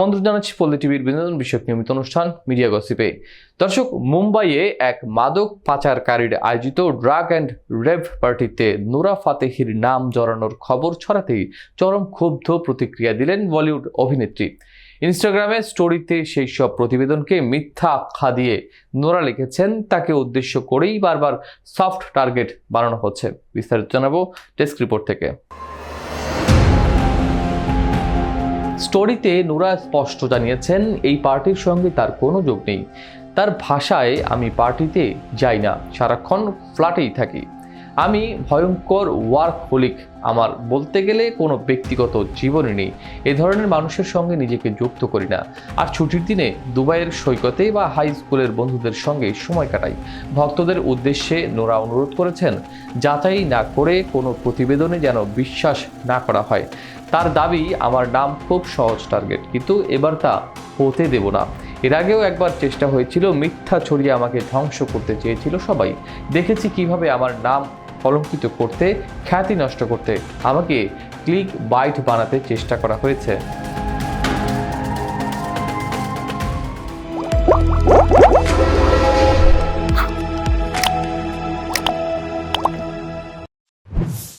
আমন্ত্রণ জানাচ্ছি পল্লী টিভির বিনোদন বিষয়ক নিয়মিত অনুষ্ঠান, মিডিয়া গসিপে। দর্শক, মুম্বাইয়ে এক মাদক পাচারকারীর আয়োজিত ড্রাগ অ্যান্ড রেভ পার্টিতে নোরা ফাতেহির নাম জড়ানোর খবর ছড়াতেই চরম ক্ষুব্ধ প্রতিক্রিয়া দিলেন বলিউড অভিনেত্রী। ইনস্টাগ্রামে স্টোরিতে সেই সব প্রতিবেদনকে মিথ্যা আখ্যা দিয়ে নোরা লিখেছেন, তাকে উদ্দেশ্য করেই বারবার সফট টার্গেট বানানো হচ্ছে। বিস্তারিত জানাব ডেস্ক রিপোর্ট থেকে। স্টোরিতে নোরা স্পষ্ট জানিয়েছেন, এই পার্টির সঙ্গে তার কোনো যোগ নেই। তার ভাষায় আমি পার্টিতে যাই না, সারাক্ষণ ফ্ল্যাটেই থাকি। আমি ভয়ঙ্কর ওয়ার্ক ওয়ার্কহোলিক। আমার বলতে গেলে কোনো ব্যক্তিগত জীবনই নেই। এ ধরনের মানুষের সঙ্গে নিজেকে যুক্ত করি না। আর ছুটির দিনে দুবাইয়ের সৈকতে বা হাই স্কুলের বন্ধুদের সঙ্গে সময় কাটাই। ভক্তদের উদ্দেশ্যে নোরা অনুরোধ করেছেন যাচাই না করে কোনো প্রতিবেদনে যেন বিশ্বাস না করা হয়। তার দাবি, আমার নাম খুব সহজ টার্গেট কিন্তু এবার তা হতে দেব না। এর আগেও একবার চেষ্টা হয়েছিল, মিথ্যা ছড়িয়ে আমাকে ধ্বংস করতে চেয়েছিল সবাই। দেখেছি কীভাবে আমার নাম কলঙ্কিত করতে, খ্যাতি নষ্ট করতে আমাকে ক্লিক বাইট বানাতে চেষ্টা করা হয়েছে।